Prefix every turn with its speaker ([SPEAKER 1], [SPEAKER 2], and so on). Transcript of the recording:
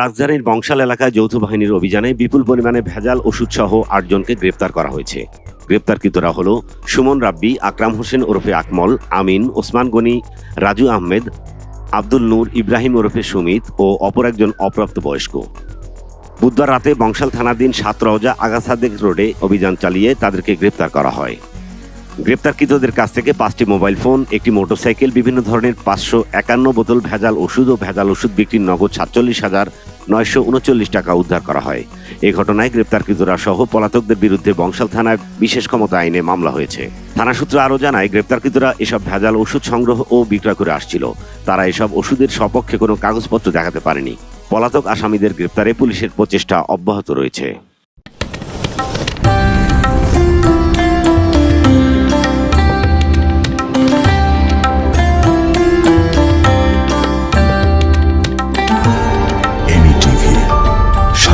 [SPEAKER 1] রাজধানীর বংশাল এলাকায় যৌথ বাহিনীর অভিযানে বিপুল পরিমাণে ভেজাল ওষুধসহ আটজনকে গ্রেপ্তার করা হয়েছে। গ্রেপ্তারকৃতরা হল সুমন রাব্বি, আকরাম হোসেন ওরফে আকমল, আমিন, ওসমান গনি, রাজু আহমেদ, আব্দুল নূর, ইব্রাহিম ওরফে সুমিত ও অপর একজন অপ্রাপ্তবয়স্ক। বুধবার রাতে বংশাল থানাধীন সাতরওজা আগাসাদেক রোডে অভিযান চালিয়ে তাদেরকে গ্রেপ্তার করা হয়। গ্রেপ্তারকৃতদের কাছ থেকে পাঁচটি মোবাইল ফোন, একটি মোটরসাইকেল, বিভিন্ন ধরনের পাঁচশো একান্ন বোতল ভেজাল ওষুধ ও ভেজাল ওষুধ বিক্রির নগদ সাতচল্লিশ হাজার নয়শো উনচল্লিশ টাকা উদ্ধার করা হয়। এ ঘটনায় গ্রেপ্তারকৃতরা সহ পলাতকদের বিরুদ্ধে বংশাল থানায় বিশেষ ক্ষমতা আইনে মামলা হয়েছে। থানা সূত্র আরও জানায়, গ্রেপ্তারকৃতরা এসব ভেজাল ওষুধ সংগ্রহ ও বিক্রয় করে আসছিল। তারা এসব ওষুধের সপক্ষে কোনো কাগজপত্র দেখাতে পারেনি। পলাতক আসামিদের গ্রেপ্তারে পুলিশের প্রচেষ্টা অব্যাহত রয়েছে।